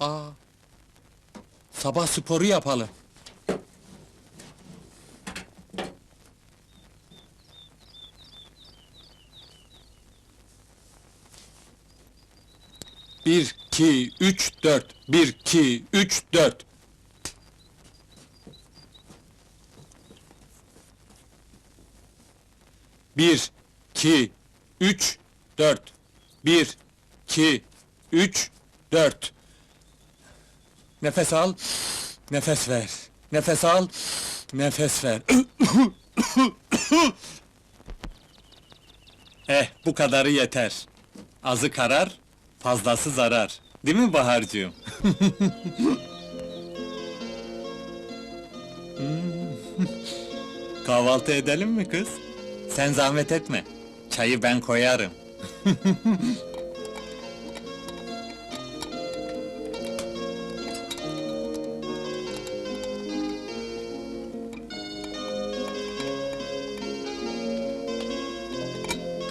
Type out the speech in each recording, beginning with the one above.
Aa. Sabah sporu yapalım. Bir, iki, üç, dört. Bir, iki, üç, dört. Bir, iki, üç, dört. Bir, iki, üç, dört. Nefes al, nefes ver. Nefes al, nefes ver. eh, bu kadarı yeter. Azı karar, fazlası zarar. Değil mi Bahar'cığım? Kahvaltı edelim mi kız? Sen zahmet etme. Çayı ben koyarım.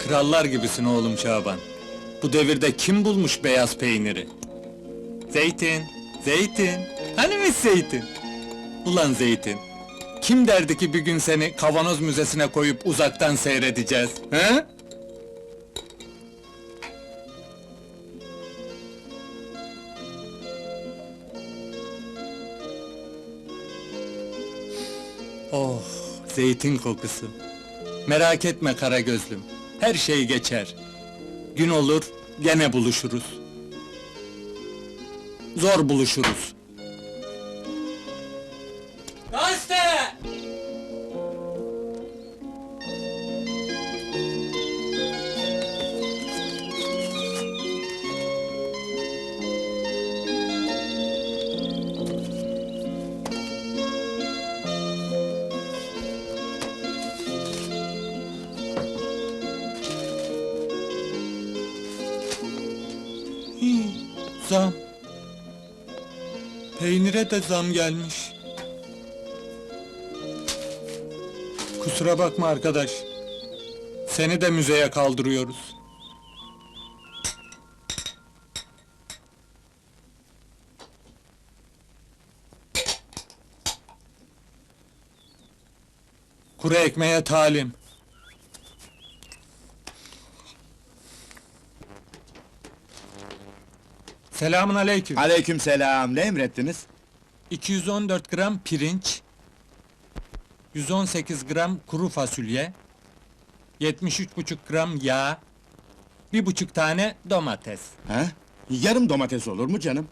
Krallar gibisin oğlum Şaban. Bu devirde kim bulmuş beyaz peyniri? Zeytin, zeytin. Hani mi zeytin? Ulan zeytin. Kim derdi ki bir gün seni kavanoz müzesine koyup uzaktan seyredeceğiz? He? Oh, zeytin kokusu. Merak etme kara gözlüm. Her şey geçer. Gün olur, gene buluşuruz. Zor buluşuruz. Zam. Peynire de zam gelmiş. Kusura bakma arkadaş. Seni de müzeye kaldırıyoruz. Kuru ekmeğe talim. Selamun aleyküm. Aleyküm selam, ne emrettiniz? 214 gram pirinç, 118 gram kuru fasulye, 73,5 gram yağ, bir buçuk tane domates. Ha? Yarım domates olur mu canım?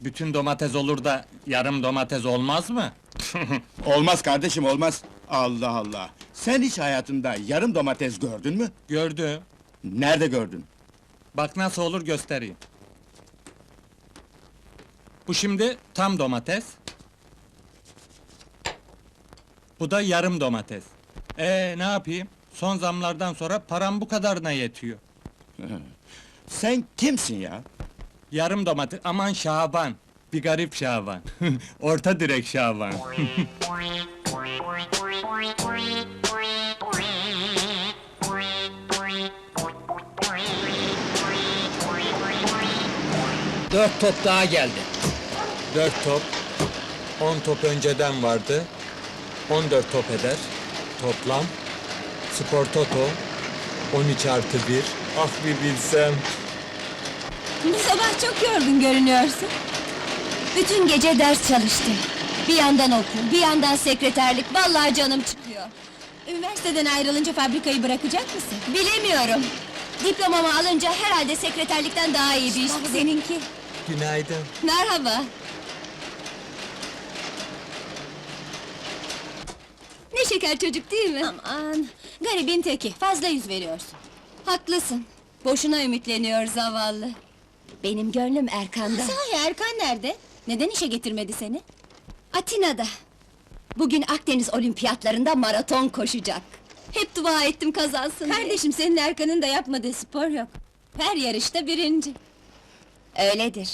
Bütün domates olur da yarım domates olmaz mı? Olmaz kardeşim, olmaz. Allah Allah! Sen hiç hayatında yarım domates gördün mü? Gördü. Nerede gördün? Bak nasıl olur göstereyim. Bu şimdi tam domates. Bu da yarım domates. Ee ne yapayım? Son zamlardan sonra param bu kadarına yetiyor. Sen kimsin ya? Yarım domates, aman Şaban. Bir garip Şaban. Orta direk Şaban. Dört top daha geldi. Dört top. On top önceden vardı. On dört top eder. Toplam. Spor Toto. 13 artı bir. Ah bir bilsem. Bu sabah çok yorgun görünüyorsun. Bütün gece ders çalıştım. Bir yandan okul, bir yandan sekreterlik, vallahi canım çıkıyor. Üniversiteden ayrılınca fabrikayı bırakacak mısın? Bilemiyorum. Diplomamı alınca herhalde sekreterlikten daha iyi bir iş bulurum. Seninki. Günaydın. Merhaba. Ne şeker çocuk değil mi? Aman, garibin teki, fazla yüz veriyorsun. Haklısın, boşuna ümitleniyor zavallı. Benim gönlüm Erkan'da. Sahi Erkan nerede? Neden işe getirmedi seni? Atina'da. Bugün Akdeniz olimpiyatlarında maraton koşacak. Hep dua ettim kazansın Kardeşim senin Erkan'ın da yapmadığı spor yok. Her yarışta birinci. Öyledir.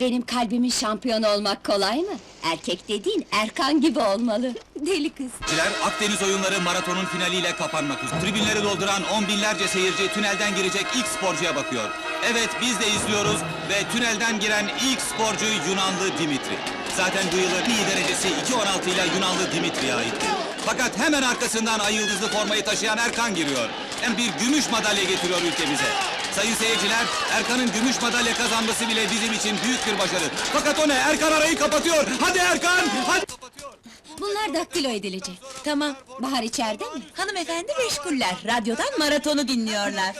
Benim kalbimin şampiyon olmak kolay mı? Erkek dediğin Erkan gibi olmalı. Deli kız. Seyirciler Akdeniz oyunları maratonun finaliyle kapanmak üzere. Tribünleri dolduran on binlerce seyirci tünelden girecek ilk sporcuya bakıyor. Evet biz de izliyoruz ve tünelden giren ilk sporcu Yunanlı Dimitri. Zaten bu yılın iyi derecesi 2.16 ile Yunanlı Dimitri'ye aitti. Fakat hemen arkasından ay yıldızlı formayı taşıyan Erkan giriyor. Hem bir gümüş madalya getiriyor ülkemize. Sayın seyirciler, Erkan'ın gümüş madalya kazanması bile bizim için büyük bir başarı. Fakat o ne? Erkan arayı kapatıyor. Hadi Erkan! Hadi! Kapatıyor. Bunlar daktilo edilecek. Tamam. Bahar içeride mi? Hanımefendi meşguller. Radyodan maratonu dinliyorlar.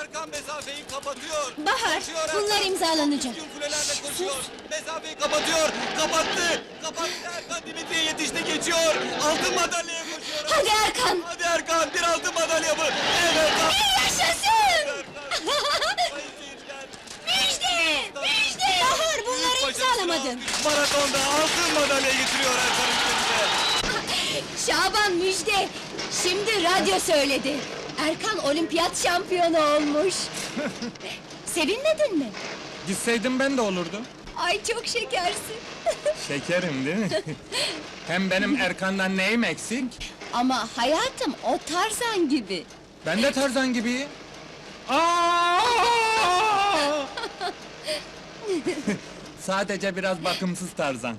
Erkan mesafeyi kapatıyor. Bahar, Koşuyor Erkan. bunlar imzalanacak. Tüm kulelerle koşuyor. Mesafeyi kapatıyor. Kapattı. Kapattı Erkan Dimitri'ye yetişti geçiyor. Altın madalyaya koşuyor. Hadi Erkan! Hadi Erkan bir altın madalya? Evet. Yaşasın! Sayın seyirciler. Müjde! Müjde! Bahar, bunları Büyük başarısına imzalamadın. Maratonda altın madalya getiriyor Erkan ülkemize. Şaban müjde! Şimdi radyo söyledi. Erkan olimpiyat şampiyonu olmuş. Sevinmedin mi? Gitseydim ben de olurdu. Ay çok şekersin. Şekerim değil mi? Hem benim Erkan'dan neyim eksik? Ama hayatım o Tarzan gibi. Ben de Tarzan gibiyim. Aa! Sadece biraz bakımsız Tarzan.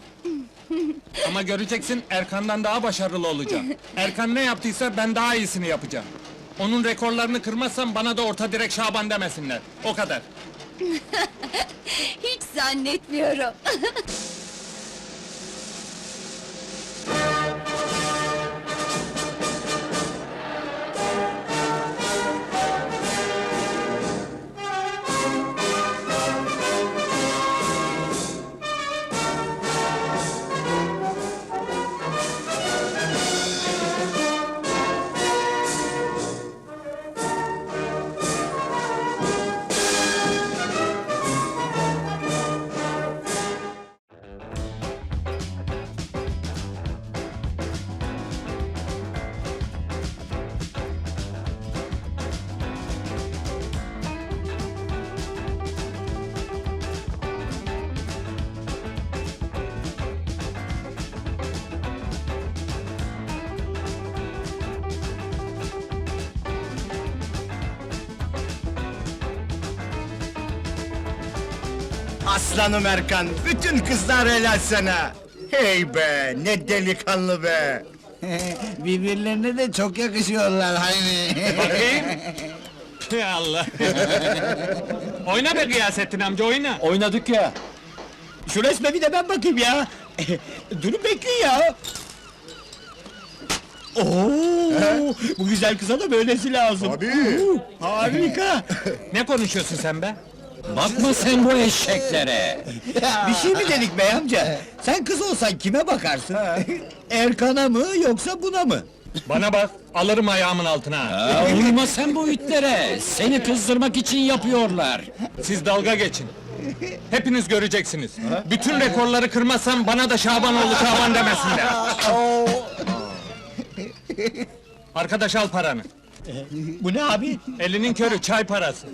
Ama göreceksin Erkan'dan daha başarılı olacağım. Erkan ne yaptıysa ben daha iyisini yapacağım. Onun rekorlarını kırmazsam bana da orta direk Şaban demesinler. O kadar. Hiç zannetmiyorum. Aslanım Erkan, bütün kızlar helal sana. Hey be, ne delikanlı be. Birbirlerine de çok yakışıyorlar hani. Bakayım. Ya Allah. oyna be Gıyasettin amca oyna. Oynadık ya. Şu resme bir de ben bakayım ya. Durun bekleyin ya. Oo, bu güzel kıza da böylesi lazım. Tabii. harika. Ne konuşuyorsun sen be? Bakma sen bu eşeklere. Bir şey mi dedik bey amca? Sen kız olsan kime bakarsın? Erkan'a mı yoksa buna mı? Bana bak, alırım ayağımın altına. ha. Uyma sen bu itlere! Seni kızdırmak için yapıyorlar! Siz dalga geçin. Hepiniz göreceksiniz. Bütün rekorları kırmazsam bana da Şabanoğlu Şaban demesinler. Arkadaş al paranı. Bu ne abi? Elinin körü çay parası.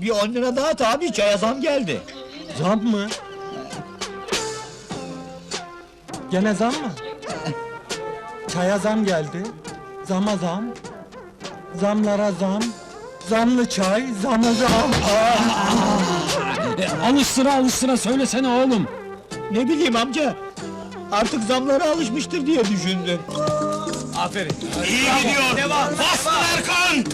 Bir on lira daha at abi, çaya zam geldi. Zam mı? Gene zam mı? Çaya zam geldi. Zama zam. Zamlara zam. Zamlı çay, zamı zam. Alıştıra alıştıra söylesene oğlum! Ne bileyim amca, artık zamlara alışmıştır diye düşündüm. Aferin. İyi gidiyor. Devam. Aslan Erkan.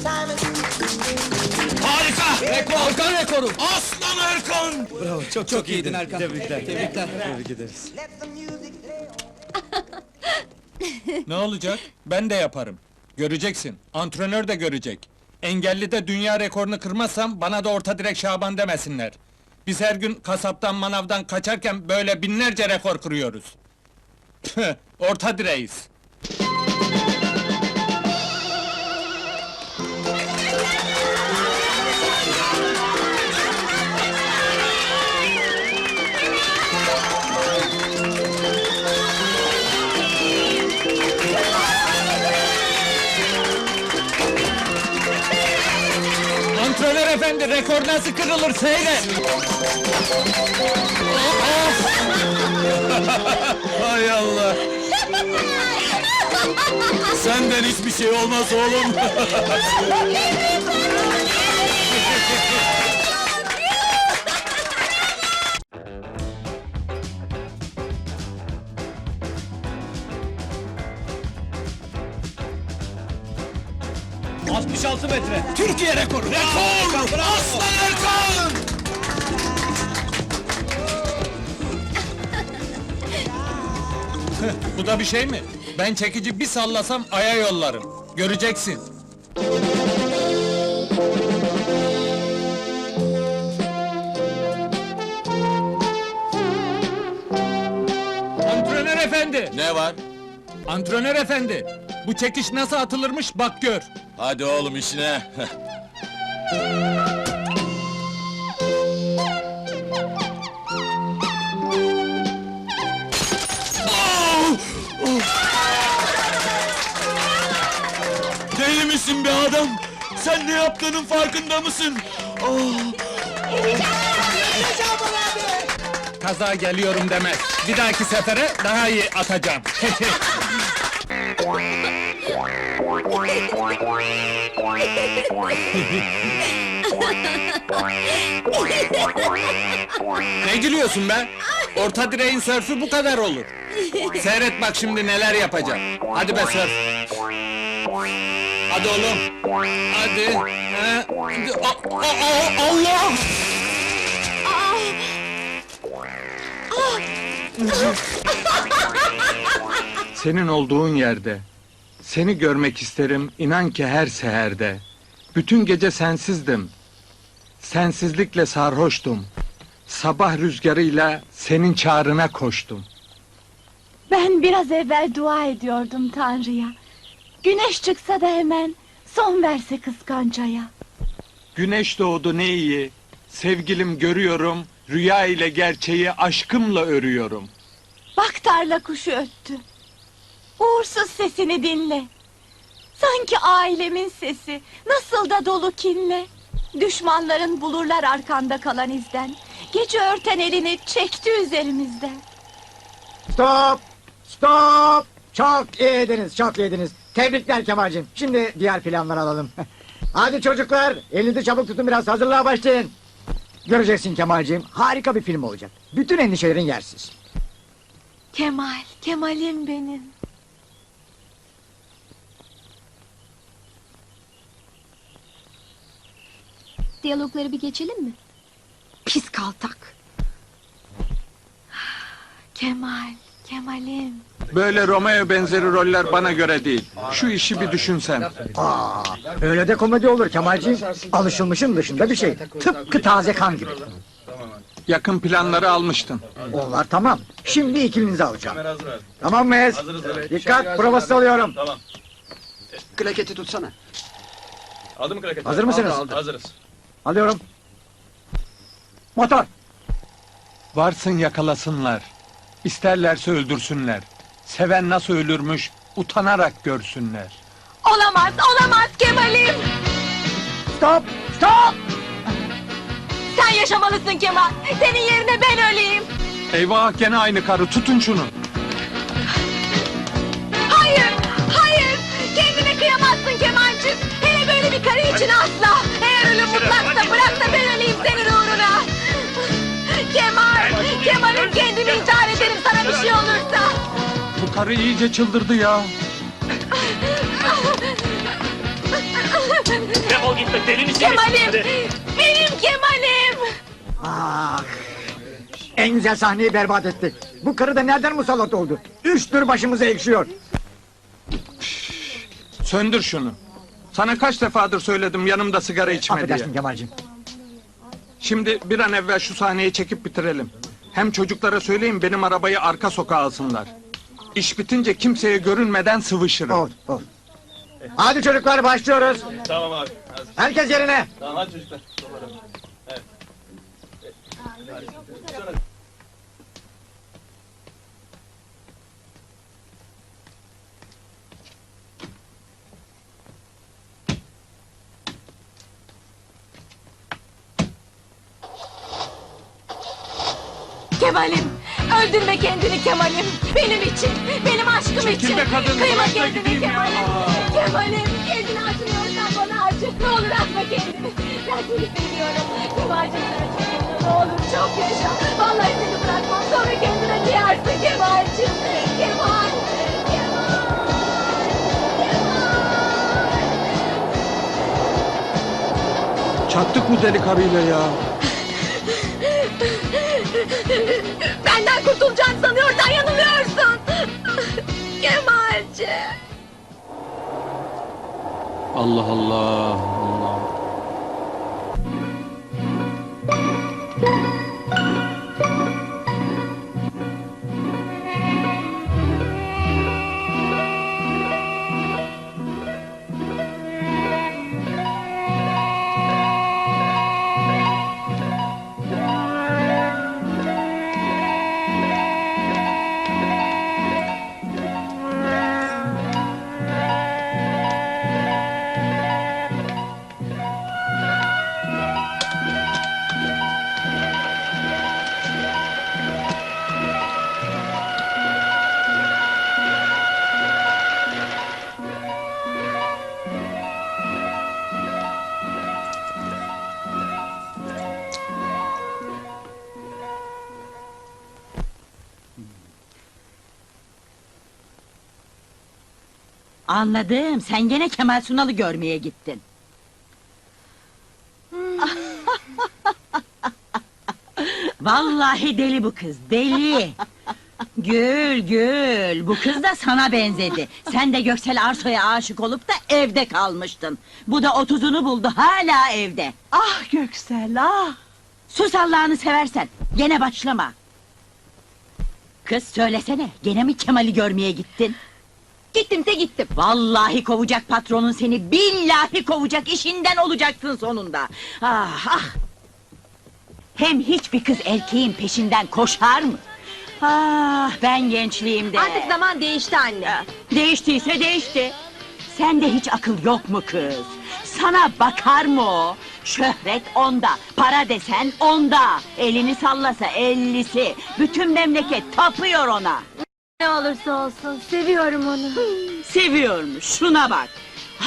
Harika. Rekor. Erkan rekoru. Aslan Erkan. Ne olacak? Ben de yaparım. Göreceksin. Antrenör de görecek. Engelli de dünya rekorunu kırmazsam bana da orta direk Şaban demesinler. Biz her gün kasaptan manavdan kaçarken böyle binlerce rekor kırıyoruz. Orta direğiz. Efendi rekor nasıl kırılır seyret. Hay Allah. Senden hiçbir şey olmaz oğlum. metre. Türkiye rekoru. Rekor! Aslan Erkan! Bu da bir şey mi? Ben çekici bir sallasam aya yollarım. Göreceksin. Antrenör efendi! Ne var? Antrenör efendi! Bu çekiş nasıl atılırmış bak gör. Hadi oğlum işine. Deli misin be adam? Sen ne yaptığının farkında mısın? Kaza geliyorum demez. Bir dahaki sefere daha iyi atacağım. ne gülüyorsun be? Orta direğin sörfü bu kadar olur. Seyret bak şimdi neler yapacağım. Hadi be sörf. Hadi oğlum. Hadi. Ha. A- a- a- Allah! Senin olduğun yerde Seni görmek isterim inan ki her seherde Bütün gece sensizdim Sensizlikle sarhoştum Sabah rüzgarıyla senin çağrına koştum Ben biraz evvel dua ediyordum Tanrı'ya. Güneş çıksa da hemen son verse kıskancaya. Güneş doğdu ne iyi Sevgilim görüyorum Rüya ile gerçeği aşkımla örüyorum Bak tarla kuşu öttü. Uğursuz sesini dinle. Sanki ailemin sesi, nasıl da dolu kinle. Düşmanların bulurlar arkanda kalan izden. Gece örten elini çekti üzerimizden. Stop! Stop! Çok iyiydiniz, çok iyiydiniz. Tebrikler Kemal'cim. Şimdi diğer planları alalım. Hadi çocuklar, elinizi çabuk tutun biraz hazırlığa başlayın. Göreceksin Kemal'cim, harika bir film olacak. Bütün endişelerin yersiz. Kemal, Kemal'im benim. Diyalogları bir geçelim mi? Pis kaltak. Kemal, Kemal'im. Böyle Romeo benzeri roller bana göre değil Şu işi bir düşünsen Aa, öyle de komedi olur Kemal'cim. Alışılmışın dışında bir şey. Tıpkı taze kan gibi. Yakın planları almıştın Onlar tamam. Şimdi ikilinizi alacağım. Tamam mıyız? Dikkat, provası alıyorum. Klaketi tutsana. Aldı mı kraket? Hazır mısınız? Hazırız. Alıyorum. Motor. Varsın yakalasınlar. İsterlerse öldürsünler. Seven nasıl ölürmüş utanarak görsünler. Olamaz, olamaz Kemal'im. Stop! Stop! Sen yaşamalısın Kemal. Senin yerine ben öleyim. Eyvah gene aynı karı tutun şunu. Böyle bir karı için asla! Eğer ölüm mutlaksa bırak da ben öleyim senin uğruna! Kemal! Kemal'im kendimi intihar ederim sana bir şey olursa! Bu karı iyice çıldırdı ya. Kemal'im! Benim Kemal'im! Ah! En güzel sahneyi berbat ettik. Bu karı da nereden musallat oldu? Üçtür başımıza ekşiyor. Söndür şunu. Sana kaç defadır söyledim yanımda sigara içme diye. Affedersin Kemal'cim. Şimdi bir an evvel şu sahneyi çekip bitirelim. Hem çocuklara söyleyin benim arabayı arka sokağa alsınlar. İş bitince kimseye görünmeden sıvışırım. Oldu, oldu. Hadi çocuklar başlıyoruz. Tamam abi. Herkes yerine. Tamam hadi çocuklar. Kemal'im! Öldürme kendini Kemal'im! Benim için, benim aşkım Çekil için! be kadın, Kıyma kendini. Kemal'im! Kemal'im! Kendini acımıyorsan bana acı! Ne olur atma kendini! Ben seni seviyorum! Kemal'cim sen çok! Ne olur çok yaşa! Vallahi seni bırakmam! Sonra kendine kıyarsın Kemal'cim! Kemal! Kemal! Kemal! Çattık bu deli karıyla ya. Kurtulacağını sanıyorsan yanılıyorsun. Kemalci. Allah Allah. Anladım. Sen gene Kemal Sunal'ı görmeye gittin. Vallahi deli bu kız, deli. Gül gül, bu kız da sana benzedi. Sen de Göksel Arso'ya aşık olup da evde kalmıştın. Bu da otuzunu buldu, hala evde. Ah Göksel ah. Sus Allah'ını seversen, gene başlama. Kız söylesene, gene mi Kemal'i görmeye gittin? Gittim de gittim. Vallahi kovacak patronun seni, billahi kovacak, işinden olacaksın sonunda. Ah ah! Hem hiçbir kız erkeğin peşinden koşar mı? Ah ben gençliğimde... Artık zaman değişti anne. Değiştiyse değişti. Sende hiç akıl yok mu kız? Sana bakar mı o? Şöhret onda, para desen onda. Elini sallasa ellisi. Bütün memleket tapıyor ona. Ne olursa olsun seviyorum onu. Seviyormuş, şuna bak.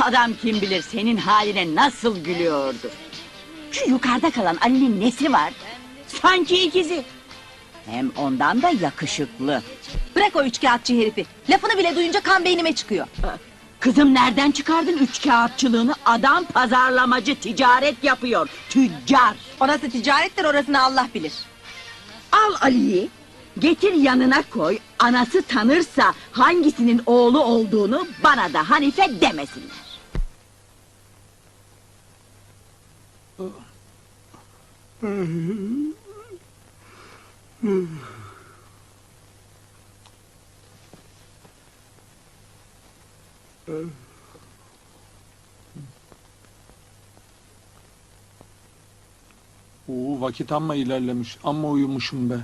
Adam kim bilir senin haline nasıl gülüyordu. Şu yukarıda kalan Ali'nin nesi var? Sanki ikizi. Hem ondan da yakışıklı. Bırak o üçkağıtçı herifi. Lafını bile duyunca kan beynime çıkıyor. Kızım nereden çıkardın üç kağıtçılığını? Adam pazarlamacı, ticaret yapıyor. Tüccar. Orası ticarettir orasını Allah bilir. Al Ali'yi, getir yanına koy. Anası tanırsa hangisinin oğlu olduğunu bana da Hanife demesinler. Oo, vakit amma ilerlemiş. Amma uyumuşum be.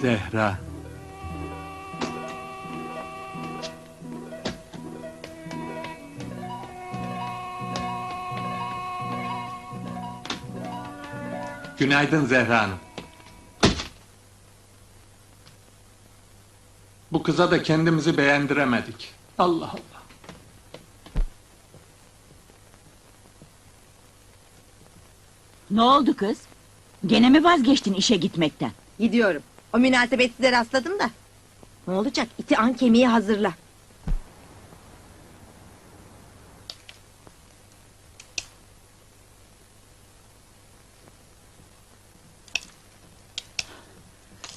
Zehra. Günaydın Zehra Hanım. Bu kıza da kendimizi beğendiremedik. Allah Allah. Ne oldu kız? Gene mi vazgeçtin işe gitmekten? Gidiyorum. O münasebetsize rastladım da. Ne olacak? İti an kemiği hazırla.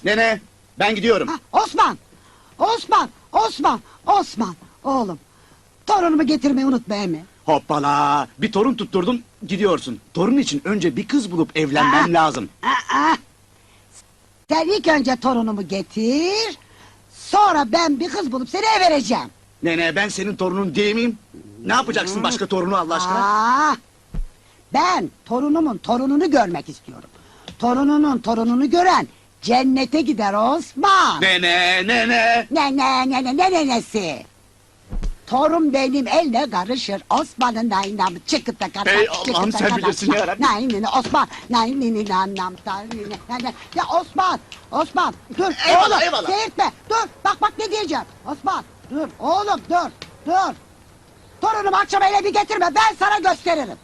Nene ben gidiyorum. Osman! Osman! Osman! Osman! Oğlum! Torunumu getirmeyi unutma mi? Hoppala bir torun tutturdum gidiyorsun. Torun için önce bir kız bulup evlenmem Aa. lazım. Aa! Sen ilk önce torunumu getir. Sonra ben bir kız bulup seni eve vereceğim. Nene ben senin torunun değil miyim? Ne yapacaksın başka torunu Allah aşkına? Aa! Ben torunumun torununu görmek istiyorum. Torununun torununu gören cennete gider Osman. Nene nene. Ne ne ne ne ne ne nesi? Torun benim elle karışır. Osman'ın naynamı çıkıta kadar. Ey Allah'ım sen bilirsin ya Rabbi. Naynini Osman. Naynini anlam Ya Osman. Osman dur Eyvallah, oğlum. eyvallah. Seyirtme. Dur bak bak ne diyeceğim. Osman dur oğlum dur dur. Torunumu akşam eve bir getirme ben sana gösteririm.